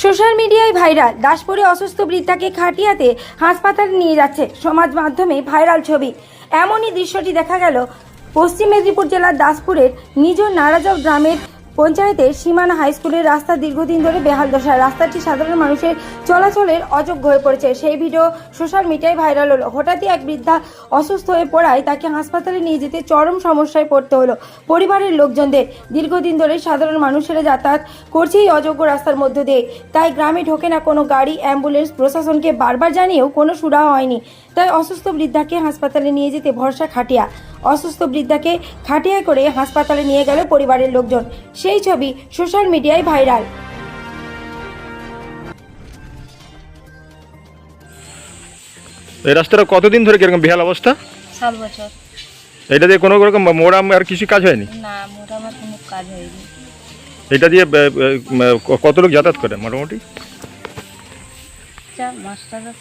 Social মিডিয়ায় viral. দাসপুরে অসুস্থ বৃদ্ধাকে খাটিয়াতে হাসপাতালে নিয়ে যাচ্ছে সমাজ মাধ্যমে ভাইরাল ছবি। এমনই দৃশ্যটি দেখা গেল পশ্চিম মেদিনীপুর জেলার দাসপুরের নিজ নারাজাও গ্রামের পঞ্চায়েতের সীমানা হাই স্কুলের রাস্তা দীর্ঘদিন ধরে বেহাল দশা রাস্তাটি সাধারণ মানুষের চলাচলের অযোগ্য হয়ে পড়েছে। সেই ভিডিও সোশ্যাল মিডিয়ায় ভাইরাল হলো। হঠাৎই এক বৃদ্ধা অসুস্থ হয়ে পড়ায় তাকে হাসপাতালে নিয়ে যেতে চরম সমস্যায় পড়তে হলো। পরিবারের লোকজনদের দীর্ঘদিন ধরে সাধারণ মানুষেরা যাতায়াত করছে এই অযোগ্য রাস্তার মধ্য দিয়ে। তাই গ্রামে ঢোকে না কোনো গাড়ি, অ্যাম্বুলেন্স, প্রশাসনকে বারবার জানিয়েও কোনো সুরাহা হয়নি। তাই অসুস্থ বৃদ্ধাকে হাসপাতালে নিয়ে যেতে ভরসা খাটিয়া। অসুস্থ বৃদ্ধাকে খাটিয়ায় করে হাসপাতালে নিয়ে গেল পরিবারের লোকজন। সেই ছবি সোশ্যাল মিডিয়ায় ভাইরাল। এই রাস্তাটা কতদিন ধরে কীরকম বেহাল অবস্থা? সাত বছর। এটা দিয়ে কোনো রকম মোড়াম আর কিছু কাজ হয়নি? না মোটা আমার কোনো কাজ হয়নি। এটা দিয়ে কত লোক যাতায়াত করে মোটামুটি? মাস্টাররা